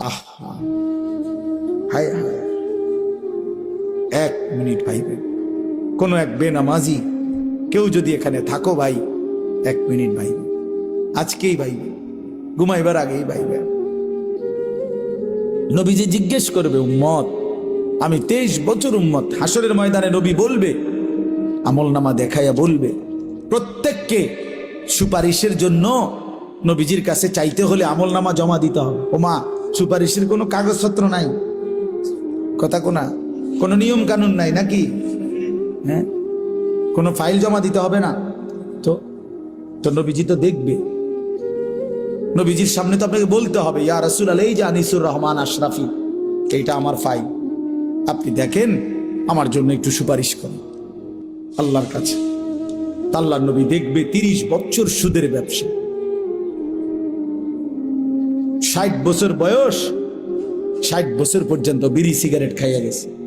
আহা। হায় হায়। এক মিনিট ভাইবে। কোনো এক বেনামাজি, কেউ যদি এখানে থাকো ভাই, এক মিনিট ভাইবে। আজকেই ভাইবে। ঘুমাইবার আগেই ভাইবে। নবীজি জিজ্ঞেস করবে, উম্মত, আমি তেইশ বছর উম্মত। হাসরের ময়দানে নবী বলবে আমল নামা দেখাইয়া বলবে। প্রত্যেককে সুপারিশের জন্য নবীজির কাছে চাইতে হলে আমল নামা জমা দিতে হবে। ও মা, সুপারিশের কোনো কাগজপত্র নাই? কথা কোনা, কোনো নিয়ম কানুন নাই নাকি? হ্যাঁ? কোনো ফাইল জমা দিতে হবে না? তো তো নবীজি তো দেখবে। নবীজির সামনে তো আপনাকে বলতে হবে, ইয়া রসুল আলাই যে আনিসুর রহমান আশরাফি, এইটা আমার ফাইল। আপনি দেখেন, আমার জন্য একটু সুপারিশ করেন। আল্লাহর কাছে। তা আল্লাহর নবী দেখবে তিরিশ বছর সুদের ব্যবসা। ষাট বছর বয়স ষাট বছর পর্যন্ত বিড়ি সিগারেট খাইয়া গেছে।